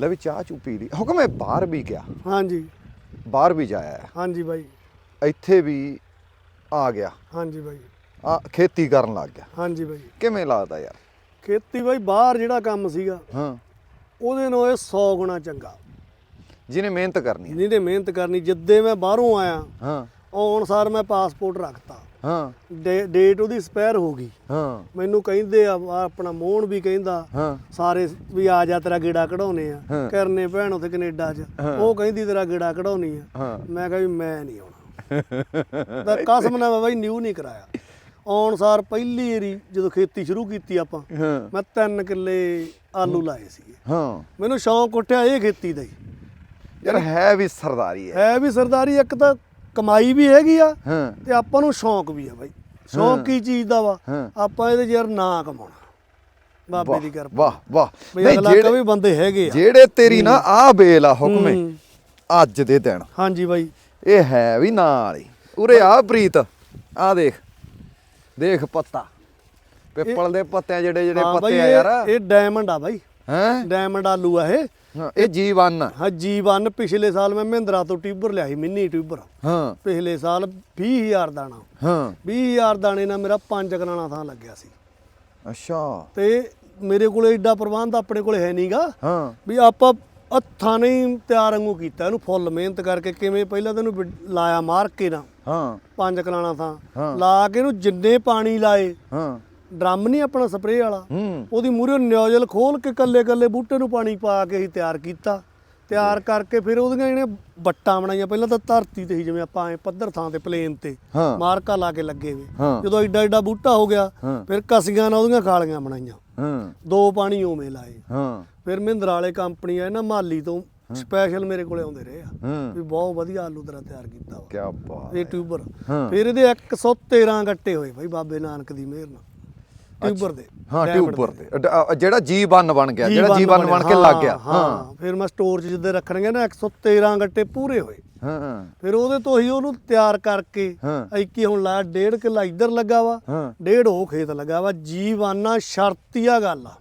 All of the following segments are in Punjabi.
ਲੈ ਵੀ ਚਾਹ ਚੂ ਪੀ ਲਈ। ਹੁਕਮ ਇਹ ਬਾਹਰ ਵੀ ਗਿਆ। ਹਾਂਜੀ। ਬਾਹਰ ਵੀ ਜਾਇਆ ਹੈ। ਹਾਂਜੀ ਬਾਈ। ਇੱਥੇ ਵੀ ਆ ਗਿਆ। ਹਾਂਜੀ ਬਾਈ। ਆ ਖੇਤੀ ਕਰਨ ਲੱਗ ਗਿਆ। ਹਾਂਜੀ ਬਾਈ। ਕਿਵੇਂ ਲੱਗਦਾ ਯਾਰ? ਖੇਤੀ ਬਾਈ ਬਾਹਰ ਜਿਹੜਾ ਕੰਮ ਸੀਗਾ ਹਾਂ। ਉਹਦੇ ਨਾਲੋਂ ਇਹ 100 ਗੁਣਾ ਚੰਗਾ। ਜਿਹਨੇ ਮਿਹਨਤ ਕਰਨੀ ਹੈ। ਜਿਹਨੇ ਮਿਹਨਤ ਕਰਨੀ ਜਿੱਦੇ ਮੈਂ ਬਾਹਰੋਂ ਆਇਆ ਹਾਂ। ਆਉਣ ਸਾਰ ਮੈਂ ਪਾਸਪੋਰਟ ਰੱਖਤਾ। ਹਾਂ। ਡੇਟ ਉਹਦੀ ਸਪੈਰ ਹੋ ਗਈ। ਹਾਂ। ਮੈਨੂੰ ਕਹਿੰਦੇ ਆ ਆਪਣਾ ਮੋਹਨ ਵੀ ਕਹਿੰਦਾ ਹਾਂ। ਸਾਰੇ ਵੀ ਆ ਜਾ ਤੇਰਾ ਗੇੜਾ ਕਢਾਉਨੇ ਆ। ਕਰਨੇ ਭੈਣ ਉੱਥੇ ਕੈਨੇਡਾ 'ਚ। ਉਹ ਕਹਿੰਦੀ ਤੇਰਾ ਗੇੜਾ ਕਢਾਉਣੀ ਆ। ਮੈਂ ਕਿਹਾ ਵੀ ਮੈਂ ਨਹੀਂ ਆਉਣਾ। ਤਾਂ ਕਸਮ ਨਾਲ ਬਾਈ ਨਿਊ ਨਹੀਂ ਕਰਾਇਆ। ਆਉਣ ਸਾਰ ਪਹਿਲੀ ਵਾਰੀ ਜਦੋਂ ਖੇਤੀ ਸ਼ੁਰੂ ਕੀਤੀ ਆਪਾਂ ਮੈਂ 3 ਕਿੱਲੇ ਆਲੂ ਲਾਏ ਸੀਗੇ। ਹਾਂ। ਮੈਨੂੰ ਸ਼ੌਂਕ ਉੱਠਿਆ ਇਹ ਖੇਤੀ ਦਾ ਹੀ। ਯਾਰ ਹੈ ਵੀ ਸਰਦਾਰੀ ਹੈ। ਹੈ ਵੀ ਸਰਦਾਰੀ ਇੱਕ ਤਾਂ ਕਮਾਈ ਵੀ ਹੈਗੀ ਆ ਹਾਂ। ਤੇ ਆਪਾਂ ਨੂੰ ਸ਼ੌਂਕ ਵੀ ਆ ਬਾਈ। ਸ਼ੌਂਕ ਕੀ ਚੀਜ਼ ਦਾ ਵਾ? ਹਾਂ। ਆਪਾਂ ਇਹਦੇ ਯਾਰ ਨਾ ਕਮਾਉਣਾ। ਬਾਬੇ ਦੀ ਕਿਰਪਾ। ਵਾਹ ਵਾਹ। ਨਹੀਂ ਜਿਹੜੇ ਵੀ ਬੰਦੇ ਹੈਗੇ ਆ। ਜਿਹੜੇ ਤੇਰੀ ਨਾ ਆ ਬੇਲ ਆ ਹੁਕਮੇ ਹੂੰ। ਅੱਜ ਦੇ ਦਿਨ। ਹਾਂਜੀ ਬਾਈ। ਇਹ ਹੈ ਵੀ ਨਾਲ ਹੀ। ਉਰੇ ਆ ਪ੍ਰੀਤ ਆ ਦੇਖ। ਦੇਖ ਪੱਤਾ। ਪਿੱਪਲ ਦੇ ਪੱਤੇ ਜਿਹੜੇ ਜਿਹੜੇ ਹਾਂ ਬਾਈ ਪੱਤੇ ਆ ਯਾਰ। ਇਹ- ਇਹ ਡਾਇਮੰਡ ਆ ਬਾਈ। ਹੈ? ਡਾਇਮੰਡ ਆਲੂ ਆ ਇਹ। ਇਹ ਜੀਵਨ। ਹਾਂ ਜੀਵਨ ਪਿਛਲੇ ਸਾਲ ਮੈਂ ਮਹਿੰਦਰਾ ਤੋਂ ਟਿਊਬਰ ਲਿਆ ਸੀ ਮਿੰਨੀ ਟਿਊਬਰ। ਹਾਂ। ਪਿਛਲੇ ਸਾਲ 20000 ਦਾਣਾ। ਹਾਂ। 20000 ਦਾਣੇ ਨਾਲ ਮੇਰਾ ਪੰਜ ਕਨਾਲਾਂ ਥਾਂ ਲੱਗਿਆ ਸੀ। ਅੱਛਾ। ਤੇ ਮੇਰੇ ਕੋਲੇ ਏਡਾ ਪ੍ਰਬੰਧ ਆਪਣੇ ਕੋਲੇ ਹੈ ਨਹੀਂਗਾ ਹਾਂ। ਵੀ ਆਪਾਂ ਹੱਥਾਂ ਨੇ ਹੀ ਤਿਆਰ ਵਾਂਗੂ ਕੀਤਾ ਇਹਨੂੰ ਫੁੱਲ ਮਿਹਨਤ ਕਰਕੇ ਕਿਵੇਂ ਪਹਿਲਾਂ ਤੈਨੂੰ ਲਾਇਆ ਮਾਰ ਕੇ ਨਾ। ਹਾਂ। ਪੰਜ ਕਨਾਲਾਂ ਥਾਂ। ਲਾ ਕੇ ਇਹਨੂੰ ਜਿੰਨੇ ਪਾਣੀ ਲਾਏ ਹਾਂ। ਡਰਮ ਨਹੀਂ ਆਪਣਾ ਸਪਰੇਅ ਵਾਲਾ। ਹੂੰ। ਉਹਦੀ ਮੂਰੇ ਨਿਓਜ਼ਲ ਖੋਲ ਕੇ ਕੱਲੇ ਕੱਲੇ ਬੂਟੇ ਨੂੰ ਪਾਣੀ ਪਾ ਕੇ ਅਸੀਂ ਤਿਆਰ ਕੀਤਾ। ਤਿਆਰ ਕਰਕੇ ਫਿਰ ਉਹਦੀਆਂ ਇਹਨੇ ਬੱਟਾਂ ਬਣਾਈਆਂ ਪਹਿਲਾਂ ਤਾਂ ਧਰਤੀ ਤੇ ਹੀ ਜਿਵੇਂ ਆਪਾਂ ਐ ਪੱਧਰ ਥਾਂ ਤੇ ਪਲੇਨ ਤੇ ਹਾਂ। ਮਾਰਕਾ ਲਾ ਕੇ ਲੱਗੇ ਵੇ ਹਾਂ। ਜਦੋਂ ਐਡਾ ਐਡਾ ਬੂਟਾ ਹੋ ਗਿਆ ਹਾਂ। ਫਿਰ ਕਸੀਆਂ ਨਾਲ ਉਹਦੀਆਂ ਖਾਲੀਆਂ ਬਣਾਈਆਂ। ਹਾਂ। ਦੋ ਪਾਣੀ ਉਵੇਂ ਲਾਏ। ਹਾਂ। ਫਿਰ ਮਹਿੰਦਰਾ ਵਾਲੇ ਕੰਪਨੀ ਆ ਨਾ ਮਾਲੀ ਤੋਂ ਸਪੈਸ਼ਲ ਮੇਰੇ ਕੋਲੇ ਆਉਂਦੇ ਰਹੇ ਆ। ਹਾਂ। ਵੀ ਬਹੁਤ ਵਧੀਆ ਆਲੂ ਤੇਰਾ ਤਿਆਰ ਕੀਤਾ ਵਾ। ਕੀ ਬਾਤ ਇਹ ਟਿਊਬਰ। ਹਾਂ। ਫਿਰ ਇਹਦੇ 113 ਗੱਟੇ ਹੋਏ ਭਾਈ ਬਾਬੇ ਨਾਨਕ ਦੀ ਮਿਹਰ ਨਾਲ। ਟਿਊਬਰ ਦੇ। ਹਾਂ ਟਿਊਬਰ ਅਡ- ਅ- ਜਿਹੜਾ ਜੀਵਨ ਬਣ ਗਿਆ ਜਿਹੜਾ ਜੀਵਨ ਬਣ ਕੇ ਲੱਗ ਗਿਆ। ਹਾਂ। ਹਾਂ ਫਿਰ ਮੈਂ ਸਟੋਰ 'ਚ ਜਿੱਦੇ ਰੱਖਣਗੇ ਨਾ 113 ਗੱਟੇ ਪੂਰੇ ਹੋਏ। ਹਾਂ। ਫਿਰ ਉਹਦੇ ਤੋਂ ਹੀ ਉਹਨੂੰ ਤਿਆਰ ਕਰਕੇ ਹਾਂ। ਐਕੀ ਹੁਣ ਲਾ ਡੇਢ ਕਿੱਲਾ ਇੱਧਰ ਲੱਗਾ ਵਾ। ਹਾਂ। ਡੇਢ ਉਹ ਖੇਤ ਲੱਗਾ ਵਾ। ਜੀਵਾਨਾ ਸ਼ਰਤੀਆ ਗੱਲ ਆ।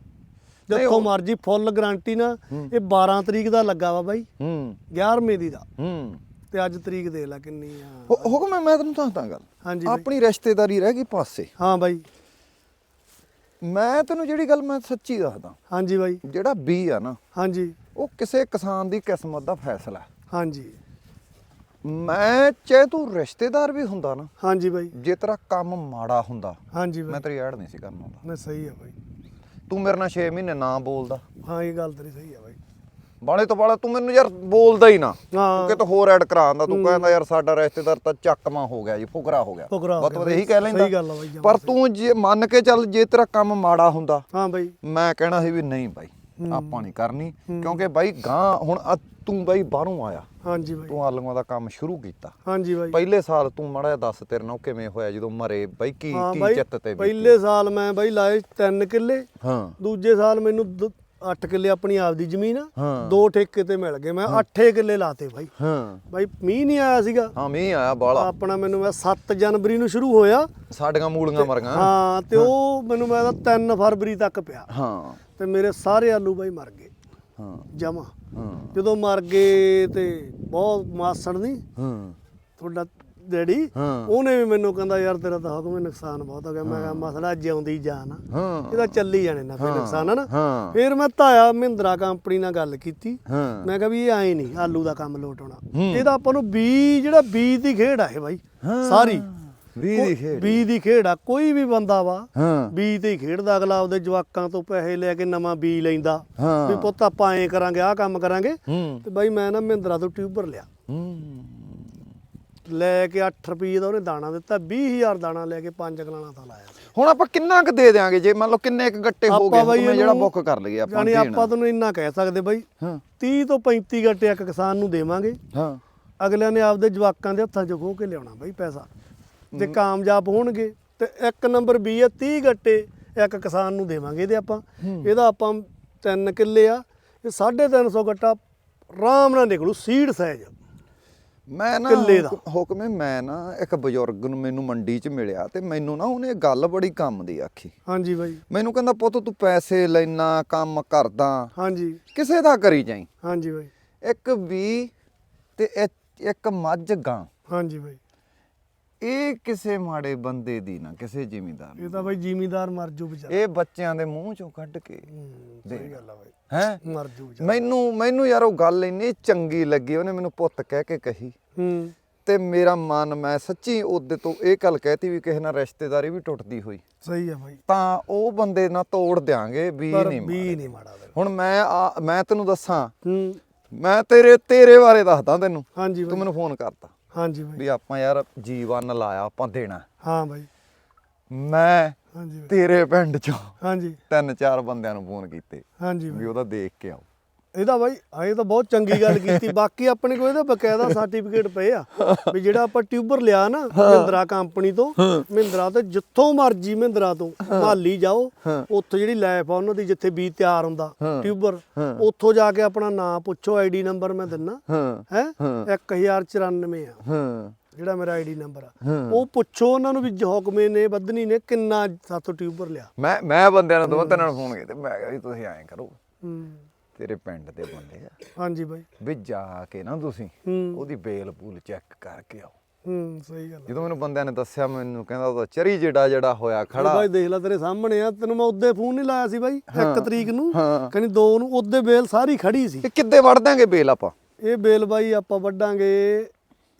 ਨਹੀਂ, ਜਿੱਥੋਂ ਉਹ- ਮਰਜ਼ੀ ਫੁੱਲ ਗਾਰੰਟੀ ਨਾ ਇਹ 12 ਤਰੀਕ ਦਾ ਲੱਗਾ ਵਾ ਬਾਈ। ਹੂੰ। 11ਵੇਂ ਦੀ ਦਾ। ਹੂੰ। ਤੇ ਅੱਜ ਤਰੀਕ ਦੇ ਲੈ ਕਿੰਨੀ ਆ। ਹੁ- ਹੁਕਮ ਮੈਂ ਤੈਨੂੰ ਦੱਸਦਾ ਗੱਲ। ਹਾਂਜੀ ਬਾਈ। ਆਪਣੀ ਰਿਸ਼ਤੇਦਾਰੀ ਰਹਿ ਗਈ ਪਾਸੇ। ਹਾਂ ਬਾਈ। ਮੈਂ ਤੈਨੂੰ ਜਿਹੜੀ ਗੱਲ ਮੈਂ ਸੱਚੀ ਦੱਸਦਾ ਹਾਂਜੀ ਬਾਈ। ਜਿਹੜਾ ਬੀ ਆ ਨਾ ਹਾਂਜੀ। ਉਹ ਕਿਸੇ ਕਿਸਾਨ ਦੀ ਕਿਸਮਤ ਦਾ ਫੈਸਲਾ ਹਾਂਜੀ। ਮੈਂ ਚਾਹੇ ਤੂੰ ਰਿਸ਼ਤੇਦਾਰ ਵੀ ਹੁੰਦਾ ਨਾ ਹਾਂਜੀ ਬਾਈ। ਜੇ ਤੇਰਾ ਕੰਮ ਮਾੜਾ ਹੁੰਦਾ ਹਾਂਜੀ ਮੈਂ ਤੇਰੀ ਐਡ ਨਹੀਂ ਸੀ ਕਰਨਾ ਹੁੰਦਾ ਸਹੀ ਆ ਬਾਈ। ਤੂੰ ਮੇਰੇ ਨਾਲ 6 ਮਹੀਨੇ ਨਾ ਬੋਲਦਾ। ਹਾਂ ਇਹ ਗੱਲ ਤੇਰੀ ਸਹੀ ਆ ਬਾਈ। ਬਾਲੇ ਤੋਂ ਬਾਲਾ ਤੂੰ ਮੈਨੂੰ ਯਾਰ ਬੋਲਦਾ ਹੀ ਨਾ। ਤੂੰ ਕਿਤੇ ਹੋਰ ਐਡ ਕਰਾਉਂਦਾ ਤੂੰ ਕਹਿੰਦਾ ਯਾਰ ਸਾਡਾ ਰਿਸ਼ਤੇਦਾਰ ਤਾਂ ਚੱਕਮਾ ਹੋ ਗਿਆ ਜੀ ਫੁਕਰਾ ਹੋ ਗਿਆ। ਗਿਆ ਬਸ ਇਹੀ ਕਹਿ ਲੈਂਦਾ। ਪਰ ਤੂੰ ਜੇ ਮੰਨ ਕੇ ਚੱਲ ਜੇ ਤੇਰਾ ਕੰਮ ਮਾੜਾ ਹੁੰਦਾ ਹਾਂ ਬਾਈ। ਮੈਂ ਕਹਿਣਾ ਸੀ ਵੀ ਨਹੀਂ ਬਾਈ ਆਪਾਂ ਨਹੀਂ ਕਰਨੀ ਕਿਉਂਕਿ ਬਾਈ ਗਾਂ ਹੁਣ ਤੂੰ ਬਾਈ ਬਾਹਰੋਂ ਆਇਆ। ਹਾਂਜੀ ਬਾਈ। ਤੂੰ ਆਲੂਆਂ ਦਾ ਕੰਮ ਸ਼ੁਰੂ ਕੀਤਾ। ਹਾਂਜੀ ਬਾਈ। ਪਹਿਲੇ ਸਾਲ ਤੂੰ ਮੜਾ ਦੱਸ ਤੇਰੇ ਨਾਲ ਕਿਵੇਂ ਹੋਇਆ ਜਦੋਂ ਮਰੇ ਬਾਈ ਕੀ ਕੀ ਚਿੱਤ ਤੇ? ਪਹਿਲੇ ਸਾਲ ਮੈਂ ਬਾਈ ਲਾਏ 3 ਕਿੱਲੇ। ਹਾਂ। ਦੂਜੇ ਸਾਲ ਮੈਨੂੰ 8 ਕਿੱਲੇ ਆਪਣੀ ਆਪਦੀ ਜ਼ਮੀਨ ਆ ਹਾਂ। ਦੋ ਠੇਕੇ ਤੇ ਮਿਲ ਗਏ। ਮੈਂ 8 ਕਿੱਲੇ ਲਾਤੇ ਬਾਈ। ਹਾਂ। ਬਾਈ ਮੀਂਹ ਨਹੀਂ ਆਇਆ ਸੀਗਾ। ਹਾਂ ਮੀਂਹ ਆਇਆ ਬਾਲਾ ਆਪਣਾ ਮੈਨੂੰ ਮੈਂ 7 ਜਨਵਰੀ ਨੂੰ ਸ਼ੁਰੂ ਹੋਇਆ। ਸਾਡੀਆਂ ਮੂਲੀਆਂ ਮਰਗਾਂ। ਹਾਂ ਤੇ ਉਹ ਮੈਨੂੰ ਮੈਂ 3 ਫਰਵਰੀ ਤੱਕ ਪਿਆ। ਹਾਂ। ਤੇ ਮੇਰੇ ਸਾਰੇ ਆਲੂ ਬਾਈ ਮਰ ਗਏ। ਹਾਂ। ਜਮਾ ਹਾਂ। ਜਦੋਂ ਮਰ ਗਏ ਤੇ ਬਹੁਤ ਮਾਸੜ ਨਹੀਂ ਹਾਂ। ਤੁਹਾਡਾ ਡੈਡੀ। ਉਹਨੇ ਵੀ ਮੈਨੂੰ ਕਹਿੰਦਾ ਯਾਰ ਤੇਰਾ ਤਾਂ ਹੁਕਮ ਨੁਕਸਾਨ ਬਹੁਤ ਹੋ ਗਿਆ। ਮੈਂ ਕਿਹਾ ਮਸਲਾ ਜਿਉਂਦੀ ਜਾਨ ਆ। ਇਹਦਾ ਚੱਲੀ ਜਾਣੇ ਨਾ ਫਿਰ ਨੁਕਸਾਨ ਆ ਨਾ? ਫਿਰ ਮੈਂ ਤਾਇਆ ਮਹਿੰਦਰਾ ਕੰਪਨੀ ਨਾਲ ਗੱਲ ਕੀਤੀ। ਮੈਂ ਕਿਹਾ ਵੀ ਇਹ ਆਏ ਨਹੀਂ ਆਲੂ ਦਾ ਕੰਮ ਲੋਟ ਇਹਦਾ ਆਪਾਂ ਨੂੰ ਬੀ ਜਿਹੜਾ ਬੀਜ ਦੀ ਖੇਡ ਆ ਇਹ ਬਾਈ ਸਾਰੀ। ਵੀ ਦੀ ਖੇਡ। ਬੀਜ ਦੀ ਖੇਡ ਆ ਕੋਈ ਵੀ ਬੰਦਾ ਵਾ ਬੀਜ ਤੇ ਹੀ ਖੇਡਦਾ ਅਗਲਾ ਆਪਦੇ ਜਵਾਕਾਂ ਤੋਂ ਪੈਸੇ ਲੈ ਕੇ ਨਵਾਂ ਬੀਜ ਲੈਂਦਾ। ਵੀ ਪੁੱਤ ਆਪਾਂ ਐਂ ਕਰਾਂਗੇ ਆਹ ਕੰਮ ਕਰਾਂਗੇ। ਤੇ ਬਾਈ ਮੈਂ ਨਾ ਮਹਿੰਦਰਾ ਤੋਂ ਟਿਊਬਰ ਲਿਆ। ਲੈ ਕੇ 8 ਰੁਪਏ ਦਾ ਉਹਨੇ ਦਾਣਾ ਦਿੱਤਾ 20000 ਦਾਣਾ ਲੈ ਕੇ ਪੰਜ ਕਲਾਣਾ ਤਾਂ ਲਾਇਆ। ਸੀ ਹੁਣ ਆਪਾਂ ਕਿੰਨਾ ਕੁ ਦੇ ਦੇਾਂਗੇ ਜੇ ਮੰਨ ਲਓ ਕਿੰਨੇ ਇੱਕ ਗੱਟੇ ਹੋ ਆਪਾਂ ਗਏ ਬਾਈ ਮੈਂ ਜਿਹੜਾ ਇਹਨੂੰ- ਬੁੱਕ ਕਰ ਲਈਏ ਆਪਾਂ ਯਾਨੀ ਦੇਣ। ਆਪਾਂ ਤੁਹਾਨੂੰ ਇੰਨਾ ਕਹਿ ਸਕਦੇ ਬਾਈ ਹਾਂ। 30 ਤੋਂ 35 ਗੱਟੇ ਇੱਕ ਕਿਸਾਨ ਨੂੰ ਦੇਵਾਂਗੇ। ਹਾਂ। ਅਗਲਿਆਂ ਨੇ ਆਪਦੇ ਜਵਾਕਾਂ ਦੇ ਹੱਥਾਂ 'ਚ ਖੋਹ ਕੇ ਲਿਆਉਣਾ ਬਾਈ ਪੈਸਾ। ਜੇ ਕਾਮਯਾਬ ਹੋਣਗੇ ਤੇ ਇੱਕ ਨੰਬਰ ਵੀ ਹੈ 30 ਗੱਟੇ ਇੱਕ ਕਿਸਾਨ ਨੂੰ ਦੇਵਾਂਗੇ ਇਹਦੇ ਆਪਾਂ। ਇਹਦਾ ਆਪਾਂ 3 ਕਿੱਲੇ ਆ ਇਹ 350 ਗੱਟਾ ਆਰਾਮ ਨਾਲ ਨਿਕਲੂ ਸੀਡ ਸਾਈਜ਼ ਮੈਂ ਨਾ ਕਿੱਲੇ ਦਾ। ਹੁਕ- ਹੁਕਮੇ ਮੈਂ ਨਾ ਇੱਕ ਬਜ਼ੁਰਗ ਨੂੰ ਮੈਨੂੰ ਮੰਡੀ 'ਚ ਮਿਲਿਆ ਤੇ ਮੈਨੂੰ ਨਾ ਉਹਨੇ ਗੱਲ ਬੜੀ ਕੰਮ ਦੀ ਆਖੀ। ਹਾਂਜੀ ਬਾਈ। ਮੈਨੂੰ ਕਹਿੰਦਾ ਪੁੱਤ ਤੂੰ ਪੈਸੇ ਲੈਣਾ ਕੰਮ ਕਰਦਾ। ਹਾਂਜੀ। ਕਿਸੇ ਦਾ ਕਰੀ ਜਾਈ। ਹਾਂਜੀ ਬਾਈ। ਇੱਕ ਵੀ ਤੇ ਇੱਕ- ਇੱਕ ਮੱਝ ਗਾਂ। ਹਾਂਜੀ ਬਾਈ। ਇਹ ਕਿਸੇ ਮਾੜੇ ਬੰਦੇ ਦੀ ਨਾ ਕਿਸੇ ਜ਼ਿਮੀਂਦਾਰ ਇਹ ਤਾਂ ਬਾਈ ਜ਼ਿਮੀਦਾਰ ਮਰ ਜੂ ਵਿਚਾਰਾ। ਇਹ ਬੱਚਿਆਂ ਦੇ ਮੂੰਹ ਚੋਂ ਕੱਢ ਕੇ। ਸਹੀ ਗੱਲ ਆ ਬਾਈ। ਹੈ? ਮਰ ਜੂ ਵਿਚਾਰਾ। ਮੈਨੂੰ ਮੈਨੂੰ ਯਾਰ ਉਹ ਗੱਲ ਇੰਨੀ ਚੰਗੀ ਲੱਗੀ ਉਹਨੇ ਮੈਨੂੰ ਪੁੱਤ ਕਹਿ ਕੇ ਕਹੀ। ਹੂੰ। ਤੇ ਮੇਰਾ ਮਨ ਮੈਂ ਸੱਚੀ ਉਹਦੇ ਤੋਂ ਇਹ ਗੱਲ ਕਹਿਤੀ ਵੀ ਕਿਸੇ ਨਾਲ ਰਿਸ਼ਤੇਦਾਰੀ ਵੀ ਟੁੱਟਦੀ ਹੋਈ। ਸਹੀ ਆ ਬਾਈ। ਤਾਂ ਉਹ ਬੰਦੇ ਨਾਲ ਤੋੜ ਦਿਆਂਗੇ ਵੀ ਪਰ ਨਹੀਂ ਵੀ। ਨਹੀਂ ਮਾੜਾ ਬਾਈ ਹੁਣ ਮੈਂ ਆ- ਮੈਂ ਤੈਨੂੰ ਦੱਸਾਂ ਹੂੰ। ਮੈਂ ਤੇਰੇ ਤੇਰੇ ਬਾਰੇ ਦੱਸਦਾ ਤੈਨੂੰ। ਹਾਂਜੀ ਤੂੰ ਬਾਈ। ਮੈਨੂੰ ਫੋਨ ਕਰਤਾ। ਹਾਂਜੀ ਬਾਈ। ਵੀ ਆਪਾਂ ਯਾਰ ਜੀਵਨ ਲਾਇਆ ਆਪਾਂ ਦੇਣਾ। ਹਾਂ ਬਾਈ। ਮੈਂ ਹਾਂਜੀ ਬਾਈ। ਤੇਰੇ ਪਿੰਡ ਚੋਂ ਹਾਂਜੀ। ਤਿੰਨ ਚਾਰ ਬੰਦਿਆਂ ਨੂੰ ਫੋਨ ਕੀਤੇ ਹਾਂਜੀ ਵੀ ਬਾਈ। ਉਹਦਾ ਦੇਖ ਕੇ ਆਓ। ਇਹਦਾ ਬਾਈ ਆ ਇਹ ਤਾਂ ਬਹੁਤ ਚੰਗੀ ਗੱਲ ਕੀਤੀ। ਬਾਕੀ ਆਪਣੇ ਕੋਲ ਇਹਦਾ ਬਕਾਇਦਾ ਸਰਟੀਫਿਕੇਟ ਪਏ ਆ ਵੀ ਜਿਹੜਾ ਆਪਾਂ ਟਿਊਬਰ ਲਿਆ ਨਾ ਮਹਿੰਦਰਾ ਕੰਪਨੀ ਤੋਂ ਮਹਿੰਦਰਾ ਤੇ ਜਿੱਥੋਂ ਮਰਜ਼ੀ ਮਹਿੰਦਰਾ ਤੋਂ ਮਾਲੀ ਜਾਓ ਉੱਥੇ ਜਿਹੜੀ ਲੈਫ ਆ ਉਹਨਾਂ ਦੀ ਜਿੱਥੇ ਬੀਜ ਤਿਆਰ ਹੁੰਦਾ ਟਿਊਬਰ ਉੱਥੋਂ ਜਾ ਕੇ ਆਪਣਾ ਨਾਮ ਪੁੱਛੋ ਆਈਡੀ ਨੰਬਰ ਮੈਂ ਦਿੰਨਾ। ਹਾਂ। ਹੈ? 1094 ਆ। ਹਾਂ। ਜਿਹੜਾ ਮੇਰਾ ਆਈਡੀ ਨੰਬਰ ਆ। ਉਹ ਪੁੱਛੋ ਉਹਨਾਂ ਨੂੰ ਵੀ ਹੁਕਮੇ ਨੇ ਬੱਧਨੀ ਨੇ ਕਿੰਨਾ ਸਾਥੋਂ ਟਿਊਬਰ ਲਿਆ। ਮੈਂ ਮੈਂ ਬੰਦਿਆਂ ਨੂੰ ਦੋ ਤਿੰਨਾਂ ਨੂੰ ਫੋਨ ਕੀਤੇ ਮੈਂ ਕਿਹਾ ਵੀ ਤੁਸੀਂ ਐਂ ਕਰੋ। ਹੂੰ। ਤੇਰੇ ਪਿੰਡ ਦੇ ਬੰਦੇ ਆ। ਹਾਂਜੀ ਬਾਈ। ਵੀ ਜਾ ਕੇ ਨਾ ਤੁਸੀਂ ਹੂੰ। ਉਹਦੀ ਬੇਲ ਪੂਲ ਚੈੱਕ ਕਰਕੇ ਆਓ। ਹੂੰ ਸਹੀ ਗੱਲ ਆ। ਜਦੋਂ ਮੈਨੂੰ ਬੰਦਿਆਂ ਨੇ ਦੱਸਿਆ ਮੈਨੂੰ ਕਹਿੰਦਾ ਉਹਦਾ ਚਰੀ ਜਿਹੜਾ ਜਿਹੜਾ ਹੋਇਆ ਉਹ ਖੜਾ। ਬਾਈ ਦੇਖ ਲੈ ਤੇਰੇ ਸਾਹਮਣੇ ਆ ਤੈਨੂੰ ਮੈਂ ਉਹਦੇ ਫੋਨ ਨਹੀਂ ਲਾਇਆ ਸੀ ਬਾਈ 1 ਤਰੀਕ ਨੂੰ। ਹਾਂ। ਕਹਿੰਦੀ 2 ਨੂੰ ਉਹਦੇ ਬੇਲ ਸਾਰੀ ਖੜੀ ਸੀ। ਇਹ ਕਿੱਦੇ ਵੜ ਦਾਂਗੇ ਬੇਲ ਆਪਾਂ? ਇਹ ਬੇਲ ਬਾਈ ਆਪਾਂ ਵੱਢਾਂਗੇ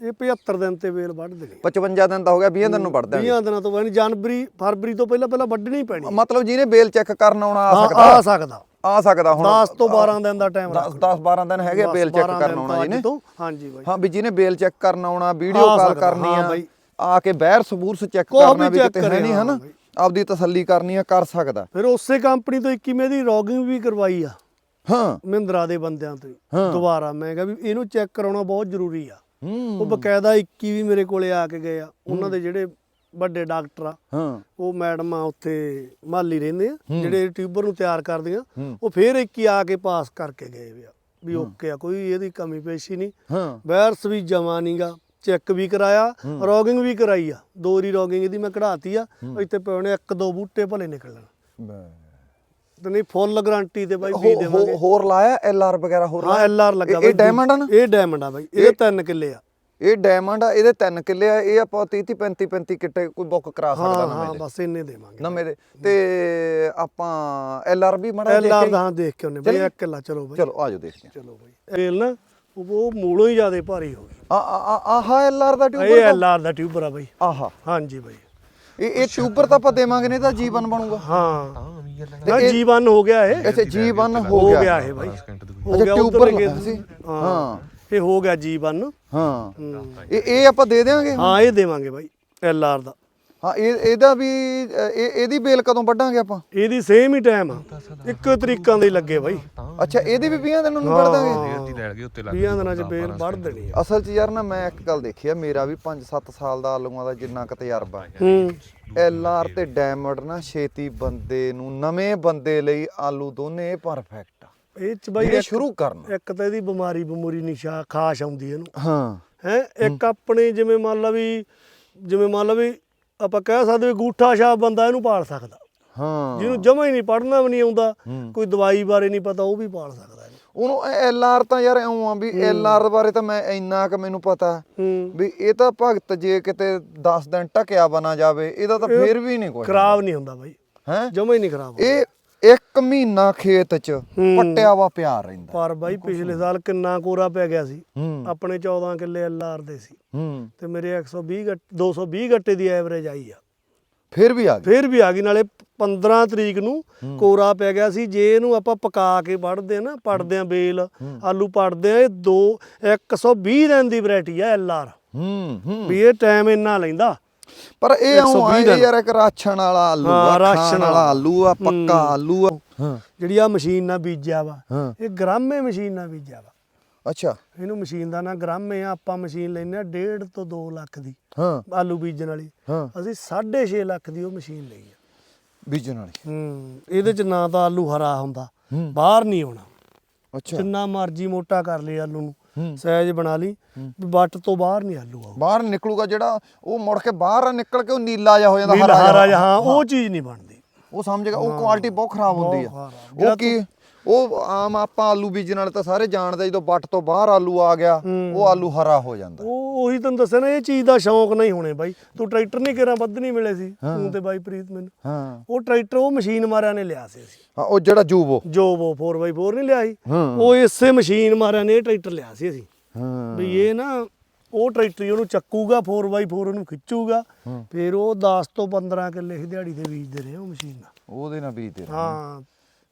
ਇਹ 75 ਦਿਨ ਤੇ ਬੇਲ ਵੱਢ ਦੇਣੀ। 55 ਦਿਨ ਦਾ ਹੋ ਗਿਆ 20 ਦਿਨ ਨੂੰ ਵੜ ਦਾਂਗੇ 20 ਦਿਨਾਂ ਤੋਂ ਬਾਅਦ ਜਨਵਰੀ ਫਰਵਰੀ ਤੋਂ ਪਹਿਲਾਂ ਪਹਿਲਾਂ ਵੱਢਣੀ ਪੈਣੀ। ਮਤਲਬ ਜਿਹਨੇ ਬੇਲ ਚੈੱਕ ਕਰਨ ਆਉਣਾ ਆ ਸਕਦਾ। ਆ ਸਕਦਾ। ਆ ਸਕਦਾ ਹੁਣ 10 ਤੋਂ 12 ਦਿਨ ਦਾ ਟਾਈਮ 10 10 12 ਦਿਨ ਹੈਗੇ ਬੇਲ ਚੈੱਕ ਕਰਨ ਆਉਣਾ ਜਿਹਨੇ ਤੋਂ? ਹਾਂਜੀ ਬਾਈ। ਹਾਂ ਵੀ ਜਿਹਨੇ ਬੇਲ ਚੈੱਕ ਕਰਨ ਆਉਣਾ ਵੀਡੀਓ ਕਾਲ ਕਰਨੀ ਆ। ਆ ਕੇ ਬਹਿਰ ਸਬੂਰਸ ਚੈੱਕ ਕਰਨਾ ਵੀ ਕਿਤੇ ਹੈ ਨਹੀਂ ਹਨਾ। ਆਪਦੀ ਤਸੱਲੀ ਕਰਨੀ ਆ ਕਰ ਸਕਦਾ। ਫਿਰ ਉਸੇ ਕੰਪਨੀ ਤੋਂ 21ਵੇਂ ਦੀ ਰੋਗਿੰਗ ਵੀ ਕਰਵਾਈ ਆ। ਹਾਂ। ਮਹਿੰਦਰਾ ਦੇ ਬੰਦਿਆਂ ਤੋਂ। ਦੁਬਾਰਾ ਮੈਂ ਕਿਹਾ ਵੀ ਇਹਨੂੰ ਚੈੱਕ ਕਰਾਉਣਾ ਬਹੁਤ ਜ਼ਰੂਰੀ ਆ। ਉਹ ਬਕਾਇਦਾ 21 ਵੀ ਮੇਰੇ ਕੋਲੇ ਆ ਕੇ ਗਏ ਆ। ਉਹਨਾਂ ਦੇ ਜਿਹੜੇ ਵੱਡੇ ਡਾਕਟਰ ਆ। ਹਾਂ। ਉਹ ਮੈਡਮ ਆ ਉੱਥੇ ਮਾਲੀ ਰਹਿੰਦੇ ਆ ਜਿਹੜੇ ਟਿਊਬਰ ਨੂੰ ਤਿਆਰ ਕਰਦੀਆਂ। ਹੂੰ। ਉਹ ਫੇਰ ਇੱਕ ਹੀ ਆ ਕੇ ਪਾਸ ਕਰਕੇ ਗਏ ਵੀ ਆ ਵੀ ਓਕੇ ਆ ਕੋਈ ਇਹਦੀ ਕਮੀ ਪੇਸ਼ੀ ਨਹੀਂ। ਹਾਂ। ਵਾਇਰਸ ਵੀ ਜਮਾ ਨਹੀਂਗਾ ਚੈੱਕ ਵੀ ਕਰਾਇਆ ਰੋਗਿੰਗ ਵੀ ਕਰਾਈ ਆ। ਦੋ ਰੀ ਰੋਗਿੰਗ ਇਹਦੀ ਮੈਂ ਕਢਾਤੀ ਆ ਇੱਥੇ ਪਉਣੇ ਇੱਕ ਦੋ ਬੂਟੇ ਭਲੇ ਨਿਕਲਣ ਤੇ ਨਹੀਂ ਫੁੱਲ ਗਾਰੰਟੀ ਤੇ ਬਾਈ ਵੀ ਦੇਵਾਂਗੇ। ਹੋਰ ਲਾਇਆ ਐਲ ਆਰ ਵਗੈਰਾ ਹੋਰ ਹਾਂ ਐਲ ਆਰ ਲੱਗਾ ਇਹ- ਇਹ diamond ਆ ਨਾ? ਇਹ ਡਾਇਮੰਡ ਆ ਬਾਈ ਇਹ 3 ਕਿੱਲੇ ਆ। ਇਹ ਡਾਇਮੰਡ ਆ ਇਹਦੇ 3 ਕਿੱਲੇ ਆ ਇਹ ਆਪਾਂ 30 35 35 ਕਿੱਟੇ ਕੋਈ ਬੁੱਕ ਕਰਾ ਸਕਦਾ ਹਾਂ ਹਾਂ ਬਸ ਇੰਨੇ ਦੇਵਾਂਗੇ। ਨਵੇਂ ਦੇ। ਤੇ ਆਪਾਂ ਐਲ ਆਰ ਵੀ ਮੜਾ ਐਲ ਆਰ ਦਾ ਹਾਂ ਦੇਖ ਕੇ ਉਹਨੇ ਬਾਈ? ਇੱਕ ਕਿੱਲਾ ਚਲੋ ਬਾਈ। ਚਲੋ ਆਜੋ ਦੇਖਦੇ ਹਾਂ। ਚਲੋ ਬਾਈ। ਰੇਲ ਨਾ ਉਹ ਉਹ ਮੂਲੋਂ ਹੀ ਜ਼ਿਆਦਾ ਭਾਰੀ ਹੋ ਗਈ। ਆ ਆ ਆਹਾ ਐਲ ਆਰ ਦਾ ਇਹ ਟਿਊਬਰ ਐਲ ਆਰ ਦਾ ਟਿਊਬਰ ਆ ਬਾਈ। ਆਹਾ। ਹਾਂਜੀ ਬਾਈ। ਇਹ ਇਹ ਟਿਊਬਰ ਤਾਂ ਆਪਾਂ ਦੇਵਾਂਗੇ ਨਹੀਂ ਤਾਂ ਜੀਵਨ ਬਣੂਗਾ। ਹਾਂ। ਨਾ ਜੀਵਨ ਹੋ ਗਿਆ ਇਹ। ਅੱਛਾ ਜੀਵਨ ਹੋ ਹੋ ਗਿਆ। ਇਹ ਬਾਈ। ਹੋ ਅੱਛਾ, ਗਿਆ ਟਿਊਬਰ ਹਾਂ। ਇਹ ਹੋ ਗਿਆ ਜੀਵਨ ਹਾਂ। ਹੂੰ। ਇਹ ਇਹ ਆਪਾਂ ਦੇ ਦੇਵਾਂਗੇ ਹਾਂ ਇਹ ਦੇਵਾਂਗੇ ਬਾਈ ਐਲ ਆਰ ਦਾ। ਹਾਂ ਇਹ ਇਹਦਾ ਵੀ ਇਹ ਇਹਦੀ ਬੇਲ ਕਦੋਂ ਵੱਢਾਂਗੇ ਆਪਾਂ? ਇਹਦੀ ਸੇਮ ਹੀ ਟਾਈਮ ਆ। ਇੱਕੋ ਤਰੀਕਾਂ ਦੇ ਹੀ ਲੱਗੇ ਬਾਈ। ਅੱਛਾ ਇਹਦੀ ਵੀ 20 ਦਿਨਾਂ ਨੂੰ ਵੱਢ ਦਾਂਗੇ? ਅੱਧੀ ਲੈ ਗਈ ਉੱਤੇ ਲੱਗ 20 ਦਿਨਾਂ ਚ ਬੇਲ ਵੱਢ ਦੇਣੀ ਆ। ਅਸਲ 'ਚ ਯਾਰ ਨਾ ਮੈਂ ਇੱਕ ਗੱਲ ਦੇਖੀ ਆ ਮੇਰਾ ਵੀ 5-7 ਸਾਲ ਦਾ ਆਲੂਆਂ ਦਾ ਜਿੰਨਾ ਕੁ ਤਜਰਬਾ। ਹੂੰ। ਐਲ ਆਰ ਤੇ ਡਾਇਮੰਡ ਨਾ ਛੇਤੀ ਬੰਦੇ ਨੂੰ ਨਵੇਂ ਬੰਦੇ ਲਈ ਆਲੂ ਦੋਨੇ ਪਰਫੈਕਟ ਇਹ ਚ ਬਾਈ ਇੱਕ- ਸ਼ੁਰੂ ਕਰਨ। ਇੱਕ ਤਾਂ ਇਹਦੀ ਬਿਮਾਰੀ ਬਮੂਰੀ ਨਿਸ਼ਾ ਖਾਸ ਆਉਂਦੀ ਇਹਨੂੰ। ਹਾਂ। ਹੈ ਇੱਕ ਆਪਣੇ ਜਿਵੇਂ ਮੰਨ ਲਾ ਵੀ ਜਿਵੇਂ ਮੰਨ ਲਾ ਵੀ ਆਪਾਂ ਕਹਿ ਸਕਦੇ ਵੀ ਗੂਠਾ ਛਾਪ ਬੰਦਾ ਇਹਨੂੰ ਪਾਲ ਸਕਦਾ। ਹਾਂ। ਜਿਹਨੂੰ ਜਮਾ ਹੀ ਨਹੀਂ ਪੜਨਾ ਵੀ ਨਹੀਂ ਆਉਂਦਾ ਕੋਈ ਦਵਾਈ ਬਾਰੇ ਨਹੀਂ ਪਤਾ ਉਹ ਵੀ ਪਾਲ ਸਕਦਾ ਉਹਨੂੰ ਐਲ ਆਰ ਤਾਂ ਯਾਰ ਇਉਂ ਆ ਵੀ ਐਲ ਆਰ ਬਾਰੇ ਤਾਂ ਮੈਂ ਇੰਨਾ ਕੁ ਮੈਨੂੰ ਪਤਾ। ਵੀ ਇਹ ਤਾਂ ਭਗਤ ਜੇ ਕਿਤੇ 10 ਦਿਨ ਟਕਿਆ ਬਣਾ ਜਾਵੇ ਇਹਦਾ ਤਾਂ ਫੇਰ ਵੀ ਨਹੀਂ ਕੁਝ ਖਰਾਬ ਨਹੀਂ ਹੁੰਦਾ ਬਾਈ। ਹੈ? ਜਮਾ ਹੀ ਨਹੀਂ ਖਰਾਬ ਹੁੰਦਾ। ਇਹ ਇੱਕ ਮਹੀਨਾ ਖੇਤ 'ਚ ਪੱਟਿਆ ਵਾ ਪਿਆ ਰਹਿੰਦਾ। ਪਰ ਬਾਈ ਪਿਛਲੇ ਸਾਲ ਕਿੰਨਾ ਕੋਰਾ ਪੈ ਗਿਆ ਸੀ। ਆਪਣੇ 14 ਕਿੱਲੇ ਐਲਆਰ ਦੇ ਸੀ। ਤੇ ਮੇਰੇ 120 ਗੱਟ 220 ਗੱਟੇ ਦੀ ਐਵਰੇਜ ਆਈ ਆ। ਫੇਰ ਵੀ ਆ ਗਈ। ਫੇਰ ਵੀ ਆ ਗਈ ਨਾਲੇ 15 ਤਰੀਕ ਨੂੰ ਕੋਰਾ ਪੈ ਗਿਆ ਸੀ। ਜੇ ਇਹਨੂੰ ਆਪਾਂ ਪਕਾ ਕੇ ਵੜਦੇ ਨਾ ਪੜਦੇ ਆ ਬੇਲ ਆਲੂ ਪੜਦੇ ਆ ਇਹ 2 120 ਦਿਨ ਦੀ ਵੈਰਾਈਟੀ ਆ ਐਲਆਰ। ਹੂੰ ਹੂੰ। ਵੀ ਇਹ ਟਾਈਮ ਇੰਨਾ ਲੈਂਦਾ। ਪਰ ਇਹ ਆਉਂ 120 ਆ ਦਿਨ। ਯਾਰ ਇੱਕ ਰਾਛਣ ਵਾਲਾ ਆਲੂ ਆ ਰਾਛਣ ਰਾਛਣ ਵਾਲਾ। ਆਲੂ ਆ ਪੱਕਾ ਆਲੂ ਆ। ਜਿਹੜੀ ਆ ਮਸ਼ੀਨ ਨਾਲ ਬੀਜਿਆ ਵਾ ਇਹ ਗ੍ਰਾਮੇ ਮਸ਼ੀਨ ਨਾਲ ਬੀਜਿਆ ਵਾ। ਅੱਛਾ। ਇਹਨੂੰ ਮਸ਼ੀਨ ਦਾ ਨਾਂ ਗ੍ਰਾਮੇ ਆ ਆਪਾਂ ਮਸ਼ੀਨ ਲੈਨੇ ਆ 1.5 ਤੋਂ 2 ਲੱਖ ਦੀ ਹਾਂ। ਆਲੂ ਬੀਜਣ ਵਾਲੀ। ਅਸੀਂ 6.5 ਲੱਖ ਦੀ ਉਹ ਮਸ਼ੀਨ ਲਈ ਆ। ਬੀਜਣ ਵਾਲੀ। ਹੂੰ ਇਹਦੇ ਚ ਨਾ ਤਾਂ ਆਲੂ ਹਰਾ ਹੁੰਦਾ। ਬਾਹਰ ਨਹੀਂ ਆਉਣਾ। ਅੱਛਾ। ਜਿੰਨਾ ਮਰਜ਼ੀ ਮੋਟਾ ਕਰ ਲਈ ਆਲੂ ਨੂੰ। ਸਾਈਜ਼ ਬਣਾ ਲਈ ਵੀ ਵੱਟ ਤੋਂ ਬਾਹਰ ਨਹੀਂ ਆਲੂ ਆਊ ਬਾਹਰ ਨਿਕਲੂਗਾ ਜਿਹੜਾ ਉਹ ਮੁੜ ਕੇ ਬਾਹਰ ਨਿਕਲ ਕੇ ਉਹ ਨੀਲਾ ਜਿਹਾ ਹੋ ਜਾਂਦਾ ਹਰਾ ਹਰਾ ਜਿਹਾ ਹਾਂ ਉਹ ਚੀਜ਼ ਨਹੀਂ ਬਣਦੀ। ਉਹ ਸਮਝੇਗਾ ਉਹ ਕੁਆਲਿਟੀ ਬਹੁਤ ਖਰਾਬ ਹੁੰਦੀ ਆ। ਉਹ ਕੀ ਉਹ ਆਮ ਆਪਾਂ ਆਲੂ ਬੀਜਣ ਵਾਲੇ ਤਾਂ ਸਾਰੇ ਜਾਣਦੇ ਜਦੋਂ ਵੱਟ ਤੋਂ ਬਾਹਰ ਆਲੂ ਆ ਗਿਆ ਉਹ ਆਲੂ ਹਰਾ ਹੋ ਜਾਂਦਾ। ਉਹ ਉਹੀ ਤੈਨੂੰ ਦੱਸਿਆ ਨਾ ਇਹ ਚੀਜ਼ ਦਾ ਸ਼ੌਂਕ ਨਹੀਂ ਹੋਣੇ ਬਾਈ। ਤੂੰ ਟਰੈਕਟਰ ਨਹੀਂ ਕਿਰਾਂ ਵੱਧ ਨਹੀਂ ਮਿਲੇ ਸੀ ਤੂੰ ਤੇ ਬਾਈ ਪ੍ਰੀਤ ਮੈਨੂੰ। ਹਾਂ। ਉਹ ਟਰੈਕਟਰ ਉਹ ਮਸ਼ੀਨ ਮਾਰਿਆਂ ਨੇ ਲਿਆ ਸੀ ਅਸੀਂ। ਹਾਂ, ਉਹ ਜਿਹੜਾ ਜੂਬੋ। ਜੋ ਉਹ 4x4 ਨਹੀਂ ਲਿਆ ਸੀ। ਉਹ ਇਸੇ ਮਸ਼ੀਨ ਮਾਰਿਆਂ ਨੇ ਇਹ ਟਰੈਕਟਰ ਲਿਆ ਸੀ ਅਸੀਂ। ਹਾਂ। ਵੀ ਇਹ ਨਾ ਉਹ ਟਰੈਕਟਰ ਉਹਨੂੰ ਚੱਕੂਗਾ 4x4 ਉਹਨੂੰ ਖਿੱਚੂਗਾ। ਫਿਰ ਉਹ 10 ਤੋਂ 15 ਕਿੱਲੇ ਦਿਹਾੜੀ ਤੇ ਬੀਜਦੇ ਰਹੇ ਉਹ ਮਸ਼ੀਨ ਨਾਲ। ਉਹਦੇ ਨਾਲ ਬੀਜਦੇ ਰਹੇ। ਹਾਂ।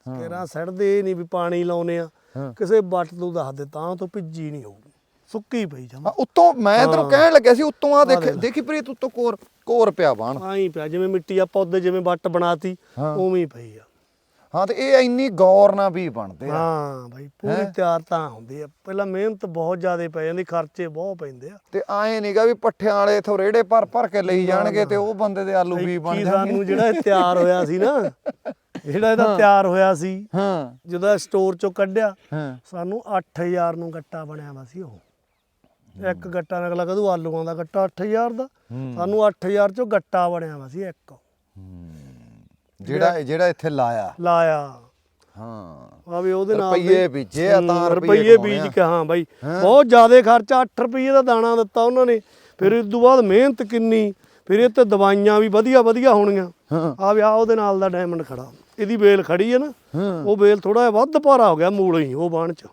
ਕਿਹੜਾ ਸੜਦੇ ਨਹੀਂ ਵੀ ਪਾਣੀ ਲਾਉਨੇ ਆ। ਹਾਂ। ਕਿਸੇ ਬੱਟ ਤੋਂ ਦੱਸ ਦੇ ਤਾਂ ਤੋਂ ਭਿੱਜੀ ਨਹੀਂ ਹੋਊਗੀ। ਸੁੱਕੀ ਪਈ ਜਮਾ। ਹਾਂ ਉੱਤੋਂ ਮੈਂ ਤੈਨੂੰ ਕਹਿਣ ਲੱਗਿਆ ਸੀ ਉੱਤੋਂ ਆ ਦੇਖ ਦੇਖੀ। ਪ੍ਰੀਤ ਉੱਤੋਂ ਕੋਰ ਕੋਰ ਪਿਆ ਬਾਣ। ਆਈ ਪਿਆ ਜਿਵੇਂ ਮਿੱਟੀ ਆਪਾਂ ਉਹਦੇ ਜਿਵੇਂ ਬੱਟ ਬਣਾਤੀ ਹਾਂ। ਉਵੇਂ ਹੀ ਪਈ ਆ। ਹਾਂ ਤੇ ਇਹ ਇੰਨੀ ਗੌਰ ਨਾਲ ਵੀ ਬਣਦੇ ਆ। ਹਾਂ ਬਾਈ ਪੂਰੀ ਤਿਆਰ ਤਾਂ ਹੁੰਦੀ ਆ। ਪਹਿਲਾਂ ਮਿਹਨਤ ਬਹੁਤ ਜ਼ਿਆਦਾ ਪੈ ਜਾਂਦੀ ਖਰਚੇ ਬਹੁਤ ਪੈਂਦੇ ਆ। ਤੇ ਐਂ ਨਹੀਂਗਾ ਵੀ ਪੱਠਿਆਂ ਵਾਲੇ ਇਥੋਂ ਰੇੜੇ ਭਰ ਭਰ ਕੇ ਲਈ ਜਾਣਗੇ ਤੇ ਉਹ ਬੰਦੇ ਦੇ ਆਲੂ ਵੀ ਬਣ ਜਾਣਗੇ। ਸਾਨੂੰ ਜਿਹੜਾ ਤਿਆਰ ਹੋਇਆ ਸੀ ਨਾ ਜਿਹੜਾ ਇਹਦਾ ਤਿਆਰ ਹੋਇਆ ਸੀ ਹਾਂ। ਜਦੋਂ ਸਟੋਰ ਚੋਂ ਕੱਢਿਆ ਹਾਂ। ਸਾਨੂੰ 8000 ਨੂੰ ਗੱਟਾ ਬਣਿਆ ਵਾ ਸੀ ਉਹ। ਇੱਕ ਗੱਟਾ ਅਗਲਾ ਕਹਦੂ ਆਲੂਆਂ ਦਾ ਗੱਟਾ 8000 ਦਾ ਸਾਨੂੰ 8000 ਚੋਂ ਗੱਟਾ ਬਣਿਆ ਵਾ ਸੀ ਇੱਕ। ਜਿਹੜਾ ਜਿਹੜਾ ਇੱਥੇ ਲਾਇਆ। ਲਾਇਆ। ਹਾਂ। ਆ ਵੀ ਉਹਦੇ ਨਾਲ ਰੁਪਈਏ ਬੀਜੇ ਆ, ਤਾਂ ਹੂੰ, ਰੁਪਈਏ ਬੀਜ ਕੇ ਹਾਂ ਬਾਈ। ਬਹੁਤ ਜ਼ਿਆਦਾ ਖਰਚਾ 8 ਰੁਪਈਏ ਦਾ ਦਾਣਾ ਦਿੱਤਾ ਉਹਨਾਂ ਨੇ। ਫਿਰ ਇਸ ਤੋਂ ਬਾਅਦ ਮਿਹਨਤ ਕਿੰਨੀ ਫਿਰ ਇਹ ਤੇ ਦਵਾਈਆਂ ਵੀ ਵਧੀਆ ਵਧੀਆ ਹੋਣੀਆਂ। ਹਾਂ। ਆ ਵੀ ਆ ਉਹਦੇ ਨਾਲ ਦਾ ਡਾਇਮੰਡ ਖੜਾ। ਇਹਦੀ ਬੇਲ ਖੜੀ ਹੈ ਨਾ ਹਾਂ। ਉਹ ਬੇਲ ਥੋੜਾ ਜਿਹਾ ਵੱਧ ਭਾਰਾ ਹੋ ਗਿਆ ਮੂਲ ਹੀ ਉਹ ਬਾਣ ਚ।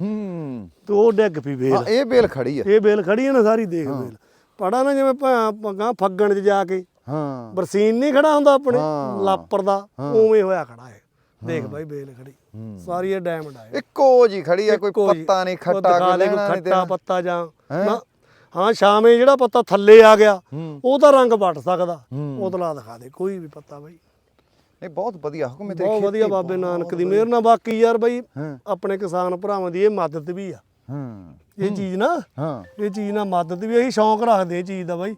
ਹੂੰ। ਤੇ ਉਹ ਡਿੱਗ ਪਈ ਬੇਲ ਹਾਂ ਇਹ ਬੇਲ ਖੜੀ ਆ। ਇਹ ਬੇਲ ਖੜੀ ਹੈ ਨਾ ਸਾਰੀ ਦੇਖ ਬੇਲ ਪੜਾ ਨਾ ਜਿਵੇਂ ਭਾਂ ਪੱਗਾਂ ਫੱਗਣ 'ਚ ਜਾ ਕੇ। ਹਾਂ। ਬਰਸੀਨ ਨਹੀਂ ਖੜਾ ਹੁੰਦਾ ਆਪਣੇ। ਲਾਪਰ ਦਾ ਉਵੇਂ ਹੋਇਆ ਖੜਾ ਹੈ। ਦੇਖ ਬਾਈ ਬੇਲ ਖੜੀ। ਸਾਰੀ ਇਹ ਡਾਇਮੰਡ ਆ। ਇੱਕੋ ਜੀ ਖੜੀ ਆ ਕੋਈ। ਪੱਤਾ ਨਹੀਂ ਖੱਟਾ ਕੋਈ ਲੈਣਾ ਨਹੀਂ ਖੱਟਾ ਪੱਤਾ ਜਾਂ ਹੈਂ? ਸ਼ਾਮੇ ਜਿਹੜਾ ਪੱਤਾ ਥੱਲੇ ਆ ਗਿਆ। ਉਹ ਤਾਂ ਰੰਗ ਵੱਟ ਸਕਦਾ। ਹੂੰ। ਉਹ ਤਲਾ ਦਿਖਾ ਦੇ ਕੋਈ ਵੀ ਪੱਤਾ ਬਾਈ। ਇਹ ਬਹੁਤ ਵਧੀਆ ਹੁਕਮ ਤੇਰੀ ਬਹੁਤ ਵਧੀਆ ਬਾਬੇ ਨਾਨਕ ਦੀ ਮਿਹਰ ਨਾਲ। ਬਾਕੀ ਯਾਰ ਬਾਈ ਆਪਣੇ ਕਿਸਾਨ ਭਰਾਵਾਂ ਦੀ ਇਹ ਮਦਦ ਵੀ ਆ। ਹਾਂ। ਇਹ ਚੀਜ਼ ਨਾ ਹਾਂ। ਇਹ ਚੀਜ਼ ਨਾਲ ਮਦਦ ਵੀ ਅਸੀਂ ਸ਼ੌਂਕ ਰੱਖਦੇ ਇਹ ਚੀਜ਼ ਦਾ ਬਾਈ।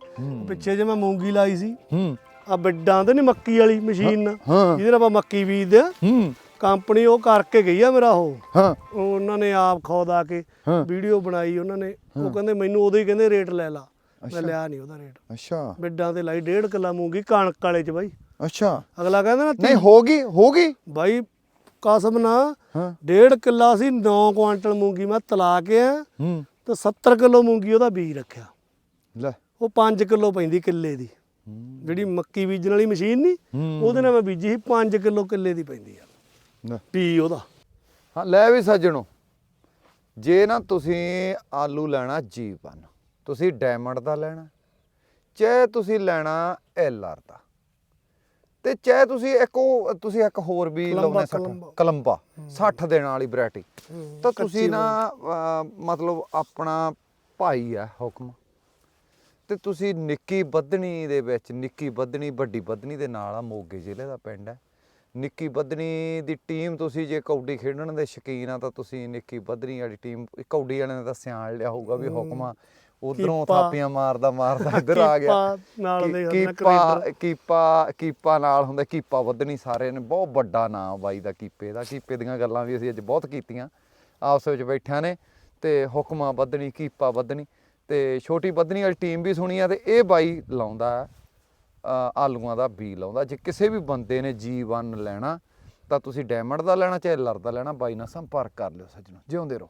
ਪਿੱਛੇ ਜੇ ਮੈਂ ਮੂੰਗੀ ਲਾਈ ਸੀ ਹੂੰ। ਆ ਬਿੱਡਾਂ ਤੇ ਨਹੀਂ ਮੱਕੀ ਵਾਲੀ ਮਸ਼ੀਨ ਨਾਲ ਜਿਹਦੇ ਨਾਲ ਆਪਾਂ ਮੱਕੀ ਬੀਜਦੇ ਆ। ਹੂੰ। ਕੰਪਨੀ ਉਹ ਕਰਕੇ ਗਈ ਆ ਮੇਰਾ ਉਹ। ਹਾਂ। ਉਹ ਉਹਨਾਂ ਨੇ ਆਪ ਖੁਦ ਆ ਕੇ। ਵੀਡੀਓ ਬਣਾਈ ਉਹਨਾਂ ਨੇ। ਉਹ ਕਹਿੰਦੇ ਮੈਨੂੰ ਉਦੋਂ ਹੀ ਕਹਿੰਦੇ ਰੇਟ ਲੈ ਲਾ। ਮੈਂ ਲਿਆ ਨਹੀਂ ਉਹਦਾ ਰੇਟ। ਅੱਛਾ। ਬਿੱਡਾਂ ਤੇ ਲਾਈ ਡੇਢ ਕਿੱਲਾ ਮੂੰਗੀ ਕਣਕ ਵਾਲੇ ਚ ਬਾਈ। ਅੱਛਾ। ਅਗਲਾ ਕਹਿੰਦਾ ਨਾ ਨਹੀਂ ਹੋ ਗਈ ਹੋ ਗਈ। ਬਾਈ ਕਸਮ ਨਾ ਹਾਂ। ਡੇਢ ਕਿੱਲਾ ਸੀ 9 ਕੁਆਂਟਲ ਮੂੰਗੀ ਮੈਂ ਤਲਾ ਕੇ ਆ ਹੂੰ। ਤੇ 70 ਕਿਲੋ ਮੂੰਗੀ ਉਹਦਾ ਬੀਜ ਰੱਖਿਆ। ਲੈ। ਉਹ 5 ਕਿਲੋ ਪੈਂਦੀ ਕਿੱਲੇ ਦੀ। ਜਿਹੜੀ ਮੱਕੀ ਬੀਜਣ ਵਾਲੀ ਮਸ਼ੀਨ ਨਹੀਂ। ਉਹਦੇ ਨਾਲ ਮੈਂ ਬੀਜੀ ਸੀ 5 ਕਿਲੋ ਕਿੱਲੇ ਦੀ ਪੈਂਦੀ ਆ। ਪੀ ਉਹਦਾ। ਹਾਂ ਲੈ ਵੀ ਸੱਜਣੋ ਜੇ ਨਾ ਤੁਸੀਂ ਆਲੂ ਲੈਣਾ ਜੀਵਨ ਤੁਸੀਂ ਡਾਇਮੰਡ ਦਾ ਲੈਣਾ ਚਾਹੇ ਤੁਸੀਂ ਲੈਣਾ ਐਲਆਰ ਦਾ। ਤੇ ਚਾਹੇ ਤੁਸੀਂ ਇੱਕ ਉਹ ਤੁਸੀਂ ਇੱਕ ਹੋਰ ਵੀ ਲਾਉਣਾ ਕਲੰਬਾ। ਕਲੰਬਾ 60 ਦੇਣ ਵਾਲੀ ਵੈਰਾਈਟੀ ਤਾਂ ਤੁਸੀਂ ਨਾ ਮਤਲਬ ਆਪਣਾ ਭਾਈ ਆ ਹੁਕਮ। ਤੇ ਤੁਸੀਂ ਨਿੱਕੀ ਬੱਧਣੀ ਦੇ ਵਿੱਚ ਨਿੱਕੀ ਬੱਧਣੀ ਵੱਡੀ ਬੱਧਣੀ ਦੇ ਨਾਲ ਆ ਮੋਗੇ ਜ਼ਿਲ੍ਹੇ ਦਾ ਪਿੰਡ ਹੈ। ਨਿੱਕੀ ਬੱਧਣੀ ਦੀ ਟੀਮ ਤੁਸੀਂ ਜੇ ਕੌਡੀ ਖੇਡਣ ਦੇ ਸ਼ੌਕੀਨ ਆ ਤਾਂ ਤੁਸੀਂ ਨਿੱਕੀ ਬੱਧਣੀ ਵਾਲੀ ਟੀਮ ਕੌਡੀ ਵਾਲਿਆਂ ਨੇ ਤਾਂ ਸਿਆਣ ਲਿਆ ਹੋਊਗਾ ਵੀ ਹੁਕਮਾ ਉਧਰੋਂ ਕੀਪਾ। ਥਾਪੀਆਂ ਮਾਰਦਾ ਮਾਰਦਾ ਇੱਧਰ ਆ ਗਿਆ ਕੀਪਾ ਨਾਲ ਦੇ ਕੀਪਾ। ਕੀਪਾ ਕੀਪਾ ਨਾਲ ਹੁੰਦਾ ਕੀਪਾ ਵੱਧਣੀ ਸਾਰੇ ਨੇ ਬਹੁਤ ਵੱਡਾ ਨਾਮ ਬਾਈ ਦਾ ਕੀਪੇ ਦਾ ਕੀਪੇ ਦੀਆਂ ਗੱਲਾਂ ਵੀ ਅਸੀਂ ਅੱਜ ਬਹੁਤ ਕੀਤੀਆਂ ਆਪਸ ਵਿੱਚ ਬੈਠਿਆਂ ਨੇ ਤੇ ਹੁਕਮਾਂ ਵੱਧਣੀ ਕੀਪਾ ਵੱਧਣੀ ਤੇ ਛੋਟੀ ਵੱਧਣੀ ਵਾਲੀ ਟੀਮ ਵੀ ਸੁਣੀ ਆ ਤੇ ਇਹ ਬਾਈ ਲਾਉਂਦਾ ਹੈ, ਅ, ਆਲੂਆਂ ਦਾ ਬੀ ਲਾਉਂਦਾ ਜੇ ਕਿਸੇ ਵੀ ਬੰਦੇ ਨੇ ਜੀ1 ਲੈਣਾ ਤਾਂ ਤੁਸੀਂ ਡਾਇਮੰਡ ਦਾ ਲੈਣਾ ਚਾਹੇ ਲਰ ਦਾ ਲੈਣਾ ਬਾਈ ਨਾਲ ਸੰਪਰਕ ਕਰ ਲਿਓ ਸੱਜਣੋ ਜਿਉਂਦੇ ਰਹੋ